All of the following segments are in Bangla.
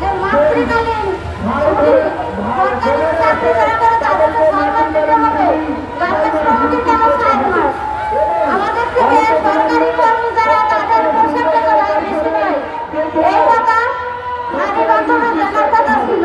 যে মাতৃকালীন সরকারি চাকরি যারা করে তাদেরকে ছয় মাস দিতে হবে গার্মেন্টস শ্রমিকের কেন ছয় মাস আমাদের থেকে সরকারি কর্মী যারা তাদের পোশাক টাকা লাগে বেশি নয় এই কথা নারী বান্ধবের জানার কথা ছিল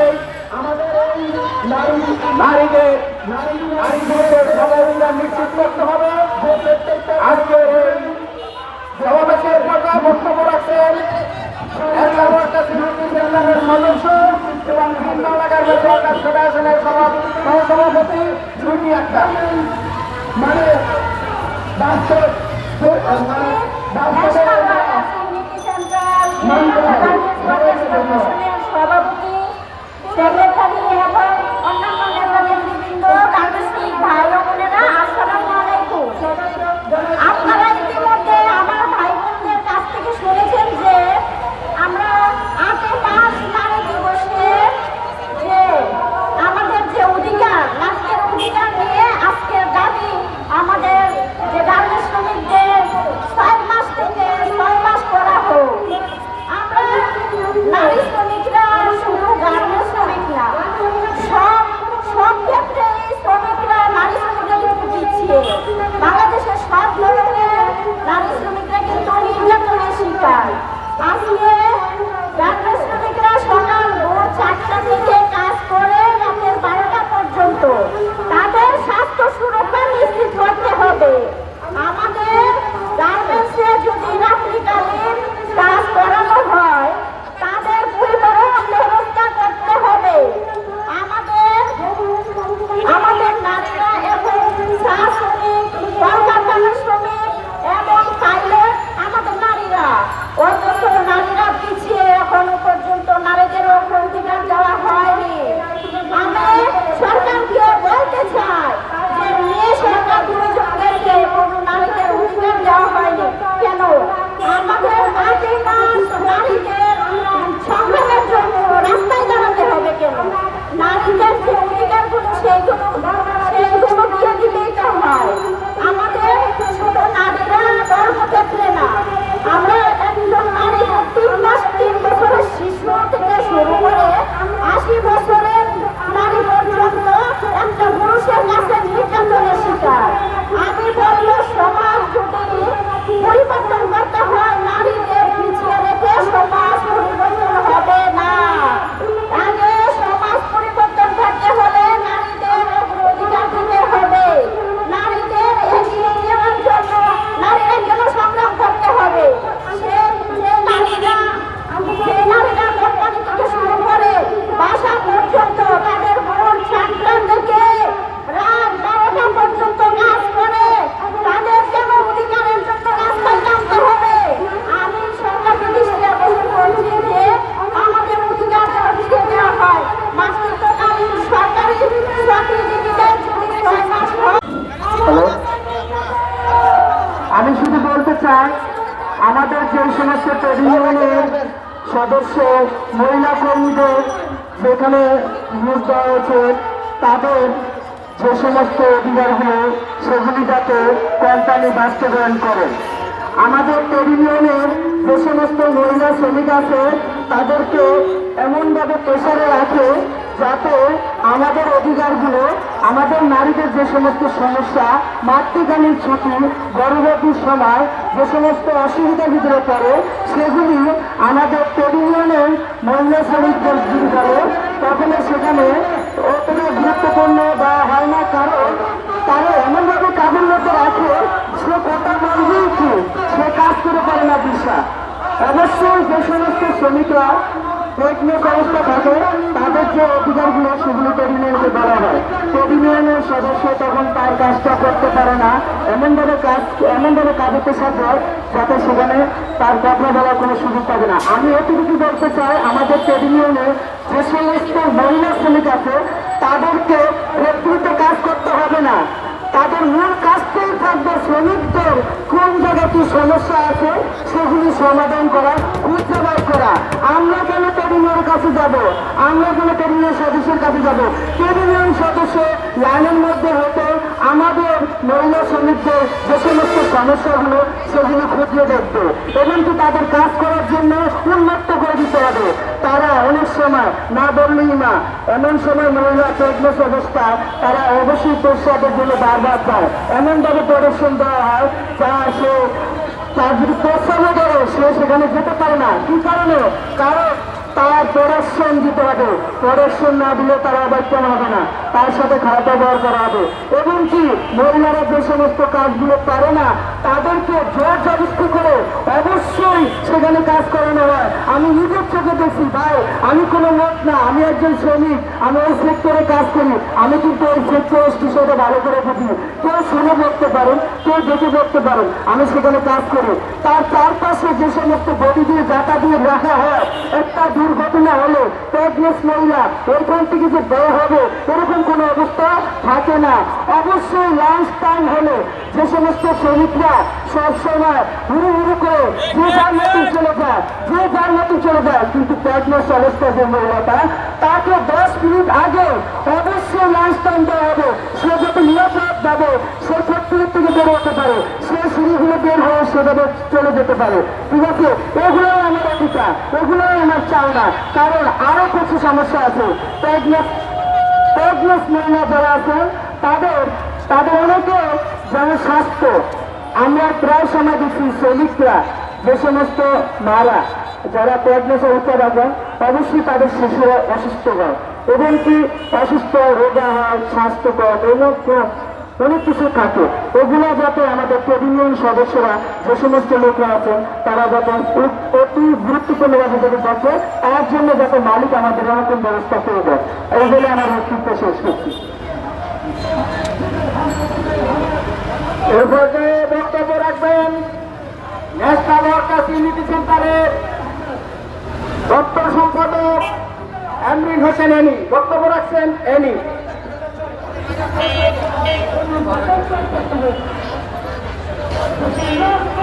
নারীদের নারীদের সহযোগিতা নিশ্চিত করতে হবে। আজকে সমাবেশের কথা বক্তব্য রাখছেন সদস্য এবং ভিন্ন এলাকার সভা- সহসভাপতি সুইটি আক্তার। মানে মানে সভাপতি সেক্রেটারি এবং অন্যান্য নেতানেতৃবৃন্দ কাগজটিক ভাই ও বোনেরা আসসালামু আপনারা যে সমস্ত ট্রেড সদস্য, মহিলা কর্মীদের যেখানে নিয়োগ দেওয়া হয়েছে, তাদের যে সমস্ত অধিকারগুলো সেগুলি যাতে কোম্পানি বাস্তবায়ন করে। আমাদের ট্রেড যে সমস্ত মহিলা শ্রমিক আছে, তাদেরকে এমনভাবে প্রেশারে রাখে যাতে আমাদের অধিকারগুলো, আমাদের নারীদের যে সমস্ত সমস্যা, মাতৃকালীন ছুটি গর্ভবতীর সময় যে সমস্ত অসুবিধার ভিতরে পড়ে, সেগুলি আমাদের ট্রেড মহিলা শ্রমিকদের যদি করে তখন সেখানে অতটা গুরুত্বপূর্ণ বা হয় না, কারণ তারা এমনভাবে কাজের মধ্যে রাখে, সে কথা বলবেই কি? সে কাজ করে পারে না দিশা অবশ্যই যে সমস্ত শ্রমিকরা টেকনিক অবস্থা থাকে, তাদের যে অধিকারগুলো সেগুলো ট্রেড ইউনিয়নকে বলা হয় ট্রেড ইউনিয়নের সদস্য তখন তার কাজটা করতে পারে না। এমনভাবে কাজ, এমনভাবে কাজেতে সাথে যাতে সেখানে তার কথা বলার কোনো সুযোগ পাবে না। আমি এতটুকু বলতে চাই, আমাদের ট্রেড ইউনিয়নে যে সমস্ত মহিলা শ্রমিক আছে, তাদেরকে প্রকৃত কাজ করতে হবে না। তাদের মূল কাজটাই থাকবে শ্রমিকদের কোন জায়গায় কি সমস্যা আছে সেগুলি সমাধান করা, খুঁজে বের করা। আমরা কেন টেরিনিয়নের কাছে যাব? আমরা কেন টেরিনিয়ন সদস্যের কাছে যাব? টেরিনিয়ন সদস্য লাইনের মধ্যে হতে আমাদের মহিলা শ্রমিকদের যে সমস্ত সমস্যাগুলো সেগুলো খুঁজে দেখবে এবং তাদের কাজ করার জন্য উন্মুক্ত করে দিতে হবে। তারা অনেক সময় না বললেই না। এমন সময় মহিলা প্রেগনেন্স অবস্থায় তারা অবশ্যই প্রস্রাবের জন্য বারবার পায়। এমনভাবে প্রদর্শন দেওয়া হয়, যা সে তার যদি প্রস্রাবও করে সে সেখানে যেতে পারে না। কি কারণে? কারণ তার প্রদর্শন দিতে হবে। প্রদর্শন না দিলে তারা আবার কেন হবে না। তার সাথে খারাপ ব্যবহার করা হবে। এবং কি মহিলারা যে সমস্ত কাজগুলো পারে না, তাদেরকে জোর জবস্তি করে অবশ্যই সেখানে কাজ করানো হয়। আমি নিজের চোখে দেখছি, ভাই, আমি কোনো মত না, আমি একজন শ্রমিক, আমি ওই সেক্টরে কাজ করি, আমি কিন্তু ওই সেক্টর স্টেশনে ভালো করে বুঝি। কেউ শুনে পড়তে পারেন, কেউ দেখে পড়তে পারেন, আমি সেখানে কাজ করি। তার চারপাশে যে সমস্ত বডি দিয়ে জাতা দিয়ে রাখা হয়, একটা দুর্ঘটনা হলে প্রেগনেন্স মহিলা, ওইখান থেকে যে বের হবে, এরকম কোনো অবস্থা থাকে না। অবশ্যই লাঞ্চ টাইম হলে যে সমস্ত শ্রমিকরা সবসময় হুড়ু হুড়ু করে যে যার মতন চলে যায় যে যার মতন চলে যায় কিন্তু প্রেগনেন্স অবস্থায় যে মহিলাটা তাকে দশ মিনিট আগে অবশ্যই লাঞ্চ টাইম দেওয়া হবে। সে যাতে নিরাপদ যাবে সে ফ্যাক্টরি থেকে বের হতে পারে। সে সিঁড়িগুলো বের হয়ে সে যাতে চলে যেতে পারে। ঠিক আছে? এগুলোই আমার অধিকার। এগুলোই আমার চাওনা। কারণ আরও কিছু সমস্যা আছে। প্রেগনেন্স প্রেগনেন্স মহিলা যারা আছেন তাদের তাদের অনেকে যেমন স্বাস্থ্য আমরা প্রায় সময় দেখি শ্রমিকরা যে সমস্ত মারা, যারা প্রেগনেন্স অবস্থা রাখেন অবশ্যই তাদের শিশুরা অসুস্থ হয় এবং কি অসুস্থ রোগা হয় স্বাস্থ্যকর এবং অনেক কিছু থাকে। এগুলো যাতে আমাদের ট্রেড সদস্যরা যে সমস্ত লোকরা আছেন, তারা যাতে অতি গুরুত্বপূর্ণভাবে যাতে দেখে তার জন্য যাতে মালিক আমাদের এরকম ব্যবস্থা করে দেয়। এই বলে আমার বক্তব্য শেষ করছি। এর পর্যায়ে বক্তব্য রাখবেন national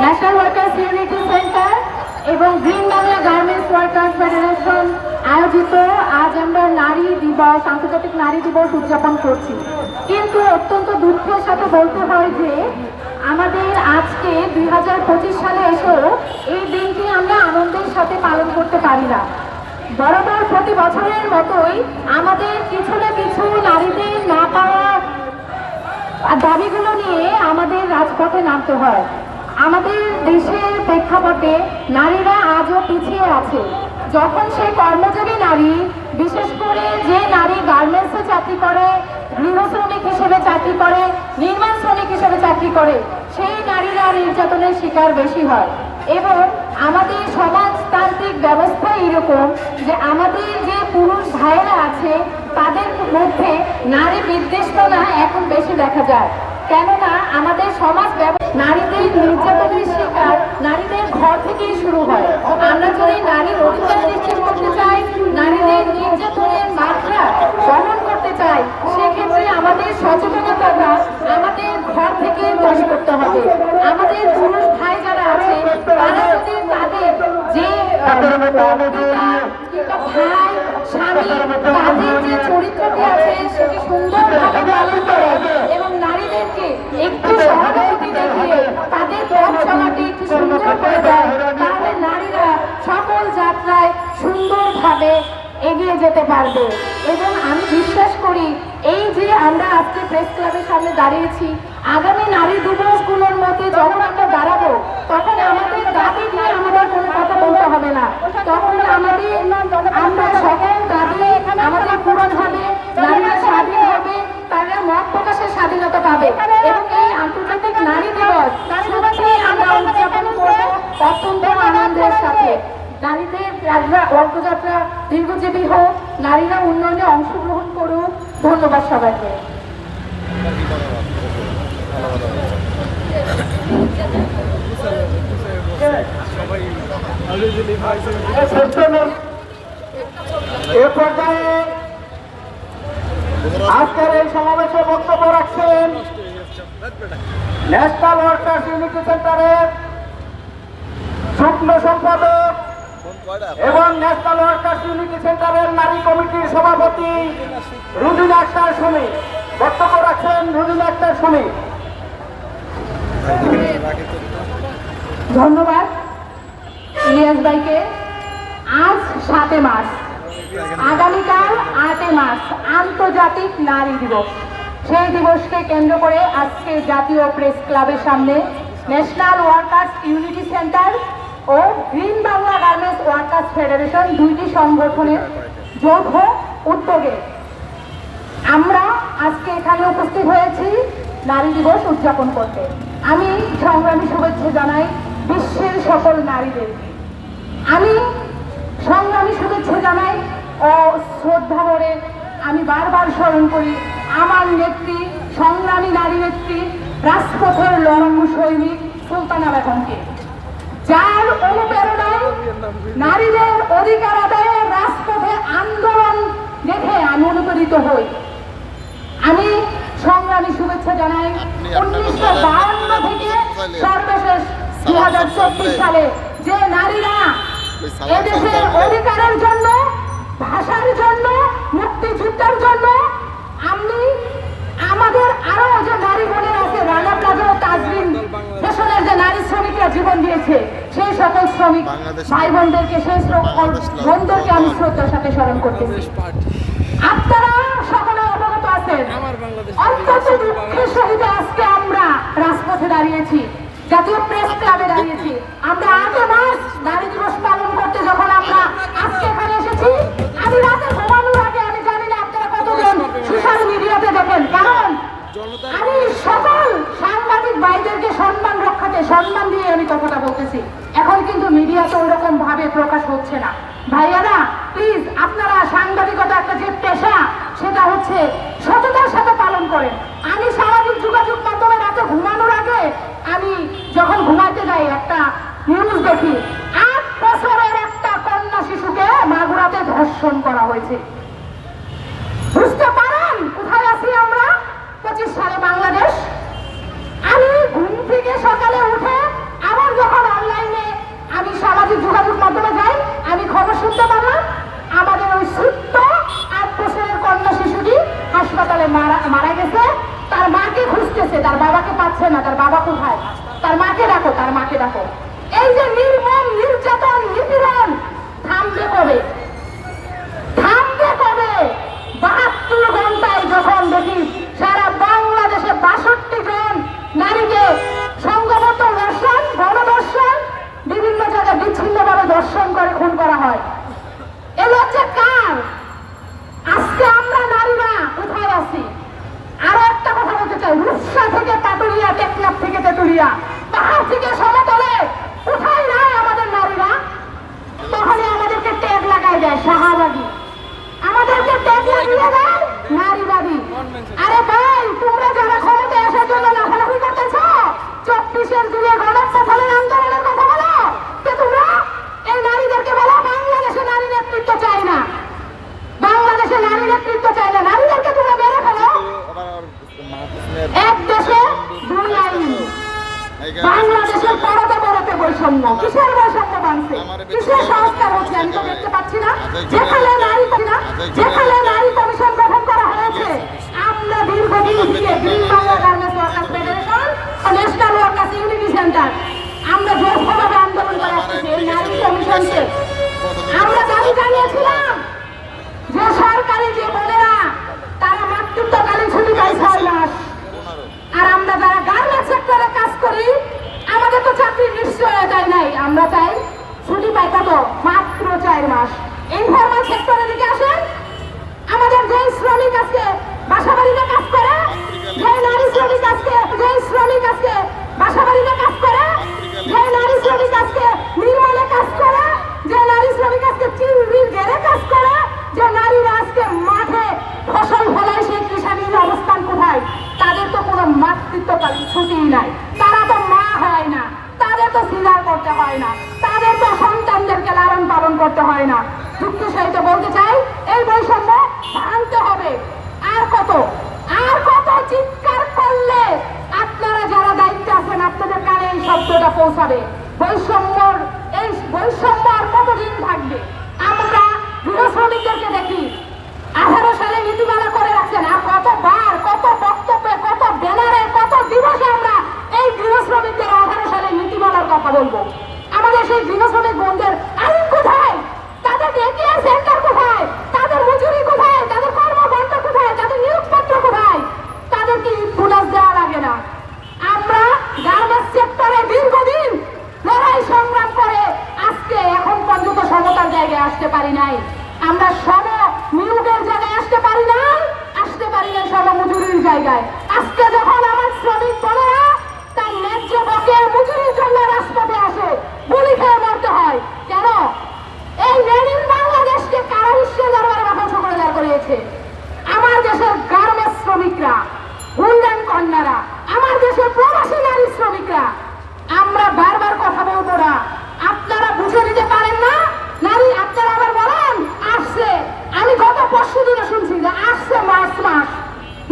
national workers unity centre এবং green Bangla garments workers federation আয়োজিত আজ আমরা নারী দিবস, আন্তর্জাতিক নারী দিবস উদযাপন করছি। কিন্তু অত্যন্ত দুঃখের সাথে বলতে হয় যে আমাদের আজকে দুই হাজার পঁচিশ সালে এসেও এই সাথে পালন করতে পারি না। বরাবর প্রতি বছরের মতোই আমাদের কিছু না কিছু নারীদের না পাওয়া দাবিগুলো নিয়ে আমাদের রাজপথে নামতে হয়। আমাদের দেশের প্রেক্ষাপটে নারীরা আজও পিছিয়ে আছে। যখন সেই কর্মযোগী নারী, বিশেষ করে যে নারী গার্মেন্টসে চাকরি করে, গৃহ শ্রমিক হিসেবে চাকরি করে, নির্মাণ শ্রমিক হিসেবে চাকরি করে, সেই নারীরা নির্যাতনের শিকার বেশি হয়। এবং আমাদের সমাজতান্ত্রিক ব্যবস্থা এরকম যে আমাদের যে পুরুষ ভাইয়েরা আছে, তাদের মধ্যে নারী বিদ্বেষণা এখন বেশি দেখা যায়। কেননা আমাদের সমাজ নারীদের নির্যাতনের শিকার, নারীদের ঘর থেকেই শুরু হয়। আমরা যদি নারীর অধিকার নিশ্চিত করতে চাই, নারীদের নির্যাতনের মাত্রা বহন করতে চাই, সেক্ষেত্রে আমাদের সচেতনতাটা, আমাদের ঘর থেকে তৈরি করতে হবে। আমাদের পুরুষ ভাই যারা আছে তারা যদি তাদের যে ভাই স্বামী তাদের যে চরিত্রটি আছে সেটি সুন্দরভাবে পালন করে এবং নারীদেরকে একটু সহানুভূতি দেখিয়ে তাদের পথ চলাটি একটু সুন্দর করে দেয়। তাহলে নারীরা সকল যাত্রায় সুন্দরভাবে এগিয়ে যেতে পারবে। এবং আমি বিশ্বাস করি এই যে আমরা আজকে প্রেস ক্লাবের সামনে দাঁড়িয়েছি আগামী নারী দিবসগুলোর মধ্যে যখন আমরা দাঁড়াবো, তখন আমাদের দাবি নিয়ে আমাদের কোনো কথা বলতে হবে না। তখন আমাদের আমরা সকল দাবি আমাদের পূরণ হবে, নারীরা স্বাধীন হবে, তারা মত প্রকাশের স্বাধীনতা পাবে। এবং এই আন্তর্জাতিক নারী দিবস সত্যি আমরা উদযাপন করব নারীরা অর্থযাত্রা দীর্ঘজীবী হোক, নারীরা উন্নয়নে অংশগ্রহণ করুক। ধন্যবাদ সবাইকে। আজকের এই সমাবেশে বক্তব্য রাখছেন ন্যাশনাল ওয়ার্কার্স ইউনিটি সেন্টারের যুগ্ম সম্পাদক এবং ন্যাশনাল ওয়ার্কার্স ইউনিটি সেন্টারের নারী কমিটির সভাপতি রুদিন আক্তার সুমি। বক্তব্য রাখছেন রুদিন আক্তার সুমি। ধন্যবাদ। ইলিয়াস ভাইকে আজ সাতে মার্চ আগামীকাল আটে মার্চ আন্তর্জাতিক নারী দিবস। সেই দিবসকে কেন্দ্র করে আজকে জাতীয় প্রেস ক্লাবের সামনে ন্যাশনাল ওয়ার্কার্স ইউনিটি সেন্টার ও green Bangla garments workers federation দুইটি সংগঠনের যৌথ উদ্যোগে। আমরা আজকে এখানে উপস্থিত হয়েছি নারী দিবস উদযাপন করতে। আমি সংগ্রামী শুভেচ্ছা জানাই বিশ্বের সকল নারীদেরকে। আমি সংগ্রামী শুভেচ্ছা জানাই ও শ্রদ্ধা ভরে আমি বারবার স্মরণ করি আমার নেত্রী, সংগ্রামী নারী নেত্রী, রাজপথের লড়াকু সৈনিক সুলতানা বেগমকে। যার অনুপ্রেরণায় নারীদের অধিকার আদায়ের রাজপথে আন্দোলন দেখে আমি অনুপ্রেরিত হই। আমি সংগ্রামী শুভেচ্ছা জানাই। উনিশশো বাহান্ন থেকে সর্বশেষ দুই হাজার চব্বিশ সালে যে নারীরা এদেশের অধিকারের জন্য ভাষার জন্য মুক্তিযুদ্ধের জন্য আমি আমাদের আরও যে নারী বোনের আছে রানা প্লাজা ও তাজরিন ফ্যাশনের যে নারী শ্রমিকরা জীবন দিয়েছে সেই সকল শ্রমিক ভাই বোনদেরকে সেই সকল বোনদেরকে আমি শ্রদ্ধার সাথে স্মরণ করতেছি আপনারা সকলে অবগত অত্যন্ত দুঃখের সহিত আজকে আমরা রাজপথে দাঁড়িয়েছি জাতীয় প্রেস ক্লাবে দাঁড়িয়েছি। আমরা আগে মাস নারী দিবস পালন করতে যখন আমরা আজকে এখানে এসেছি আমি রাতে ঘুমানোর আগে আমি জানি না আপনারা কতজন সোশ্যাল মিডিয়াতে দেখেন। কারণ আমি সকল সাংবাদিক ভাইদেরকে সম্মান রক্ষাতে সম্মান দিয়ে আমি কথাটা বলতেছি। এখন কিন্তু মিডিয়াতে ওইরকম ভাবে প্রকাশ হচ্ছে না। ভাইয়ারা প্লিজ আপনারা সাংবাদিকতা একটা যে পেশা সেটা হচ্ছে সততার সাথে পালন করেন। আমি সামাজিক যোগাযোগ মাধ্যমে রাতে ঘুমানোর আগে আমি যখন ঘুমাতে যাই একটা নিউজ দেখি, আট বছরের একটা কন্যা শিশুকে মাগুরাতে ধর্ষণ করা হয়েছে। বুঝতে পারেন কোথায় আছি আমরা? পঁচিশ সালে বাংলাদেশ। আমি ঘুম থেকে সকালে উঠে আবার যখন অনলাইনে আমি সামাজিক যোগাযোগ মাধ্যমে যাই আমি খবর শুনতে পারলাম আমাদের ওই ছোট্ট আট বছরের কন্যা শিশুটি হাসপাতালে মারা মারা গেছে তার মাকে খুঁজতেছে তার বাবাকে পাচ্ছে না তার বাবা কোথায় তার মাকে ডাকো তার মাকে ডাকো এই যে নির্মম নির্যাতন নিপীড়ন থামবে কবে থামবে কবে বাহাত্তর ঘন্টায় যখন দেখি সারা বাংলাদেশে বাষট্টি জন নারীকে সংঘবদ্ধ দর্শন গণদর্শন বিভিন্ন জায়গায় বিচ্ছিন্নভাবে দর্শন করে খুন করা হয় এ হচ্ছে কার আজকে আমরা নারীরা কোথায় আছি আরও একটা কথা বলতে চাই রূপসা থেকে পাটুরিয়া টেকনাফ তেতুলিয়া পাহাড় থেকে সমতলে কোথায় নাই আমাদের নারীরা। তখনই আমাদেরকে ট্যাগ লাগাই দেয় শাহাবাদী আমাদেরকে ট্যাগ লাগিয়ে দেয় নারীবাদী। আরে ভাই তোমরা যারা ক্ষমতায় আসার জন্য লাফালাফি করতেছ চব্বিশের যুগে গণপ্রথানের আন্দোলনের কথা বলো তো তোমরা এই নারীদেরকে বলো বাংলাদেশে নারী নেতৃত্ব চাই না। বাংলাদেশে নারী নেতৃত্ব চাই না। নারীদেরকে তোমরা মেরে ফেলো। এক বৈষম্য কিসের বৈষম্য বানছে? কিসের সংস্কার হচ্ছে আমি তো দেখতে পাচ্ছি না। যেখানে নারী না যেখানে নারী কমিশন গঠন করা হয়েছে। আমরা দীর্ঘদিন থেকে green Bangla garments workers federation ও ন্যাশনাল ওয়ার্কার্স ইউনিটি সেন্টার আমরা যৌথভাবে আন্দোলন করে আসতেছি এই নারী কমিশনকে। আমরা দাবি জানিয়েছিলাম যে সরকারি যে বোনেরা তারা মাতৃত্বকালীন ছুটি পাই ছয় মাস। আর আমরা যারা গার্মেন্টস সেক্টরে কাজ করি আমাদের তো চাকরি নিশ্চয় করতে হয় না। যুক্তি সহিত বলতে চাই, এই বৈষম্য ভাঙতে হবে। আর কত? আর কত চিৎকার করলে আপনারা যারা দায়িত্বে আছেন, আপনাদের কানে এই শব্দটা পৌঁছাবে। বৈষম্যর, এই বৈষম্য আর কতদিন থাকবে? আমরা গৃহ শ্রমিকদেরকে দেখি। আঠারো সালে নীতিমালা করে রাখছেন, আর কতবার, কত বক্তব্যে, কত ব্যানারে, কত দিবসে আমরা এই গৃহ শ্রমিকদের আঠারো সালে নীতিমালার কথা বলব। আমাদের সেই গৃহ শ্রমিক বোনদের আইন কোথায় তাদের ডেকেয়ার সেন্টার কোথায় তাদের মজুরি কোথায় তাদের কর্মবন্ধ কোথায় তাদের নিয়োগপত্র কোথায় তাদের কি বোনাস দেওয়া লাগে না আমরা গার্মেন্টস সেক্টরে দীর্ঘদিন লড়াই সংগ্রাম করে আজকে এখন পর্যন্ত সমতার জায়গায় আসতে পারি নাই। আমরা সব নিয়োগের জায়গায় আসতে পারি না আসতে পারি না সব মজুরির জায়গায়। আজকে যখন আমার শ্রমিক বোনেরা তার ন্যায্য বকের মজুরির জন্য রাজপথে আসে গুলি খেয়ে মরতে হয় কেন এই লেনিন বাংলাদেশকে কারা বিশ্বের দরবারে মাথা করে দাঁড় করিয়েছে আমার দেশের গার্মেন্টস শ্রমিকরা উন্নয়ন কন্যারা আমার দেশের প্রবাসী নারী শ্রমিকরা আমরা বারবার কথা বলব না আপনারা বুঝে নিতে পারেন না নারী আপনারা আবার বলেন আসছে আমি গত পরশু দিনে শুনছি যে আসছে মাস মাস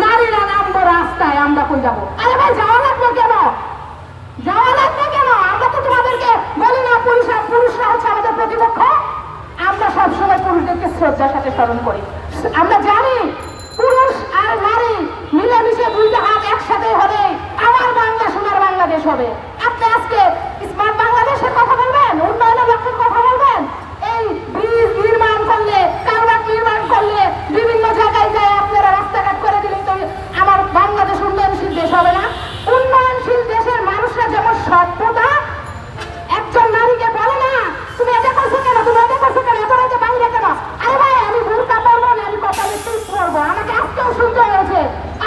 নারীরা নামবো আমরা যাব? আরে ভাই, যাওয়া লাগবে কেন? যাওয়া লাগবে কেন? আমরা তো তোমাদেরকে বলি না পুরুষরা পুরুষরা হচ্ছে আমাদের প্রতিপক্ষ। আমরা সবসময় পুরুষদেরকে শ্রদ্ধার সাথে স্মরণ করি। আমরা জানি পুরুষ আর নারী মিলেমিশে দুইটা হাত একসাথে হবে। আমার বাংলা সোনার বাংলাদেশ হবে। আপনি আজকে স্মার্ট বাংলাদেশের কথা বলবেন উন্নয়নের লক্ষ্যের কথা বলবেন এই ব্রিজ নির্মাণ করলে কারবার নির্মাণ করলে বিভিন্ন জায়গায় যায় আপনারা রাস্তাঘাট করে দিলেন তো আমার বাংলাদেশ উন্নয়নশীল দেশ হবে না উন্নয়নশীল দেশের মানুষরা যেমন সভ্যতা একজন নারীকে বলে না তুমি এটা করছ কেন তুমি এটা করছ কেন এত রাতে বাইরে কেন আরে ভাই আমি বুরকা পরবো না আমি কপালে টিপ পরবো আমাকে আজকেও শুনতে হয়েছে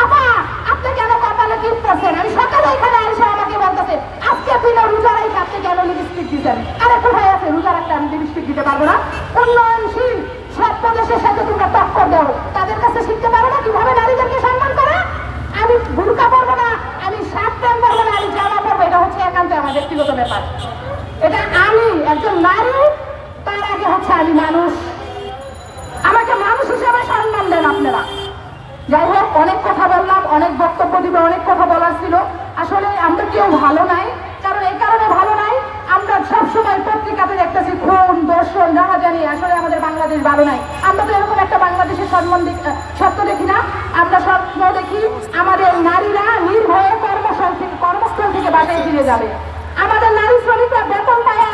আপা আপনি কেন কপালে টিপ পরছেন আমি সকালে এখানে এসে আমাকে বলতেছে আজকে বিনা রোজা রাখি আপনি কেন লিপস্টিক দিতেন আরে কোথায় আছে রোজা রাখতে আমি লিপস্টিক দিতে পারব না উন্নয়নশীল সব প্রদেশের সাথে তোমরা টক্কর দাও তাদের কাছে শিখতে পারো না কীভাবে নারীদেরকে সম্মান করে আমি বুরকা পরবো না আমি শার্ট প্যান্ট পরবো না আমি জামা পরবো এটা হচ্ছে একান্ত আমার ব্যক্তিগত ব্যাপার। এটা আমি একজন নারী, তার আগে হচ্ছে আমি মানুষ। আমাকে মানুষ হিসেবে সম্মান দেন আপনারা। যাই হোক, অনেক কথা বললাম, অনেক বক্তব্য দিবে, অনেক কথা বলার ছিল। আসলে আমরা কেউ ভালো নাই, কারণ এই কারণে ভালো নাই, আমরা সবসময় পত্রিকাতে দেখতেছি, খুন, দর্শন, রাহাজানি, আসলে আমাদের বাংলাদেশ ভালো নাই। আমরা তো এরকম একটা বাংলাদেশের সম্মান স্বপ্ন দেখি না। আমরা স্বপ্ন দেখি, আমাদের নারীরা নির্ভয়ে কর্মস্থল থেকে কর্মস্থল থেকে বাসায় ফিরে যাবে। होणारी स्वरूप अभ्यास होत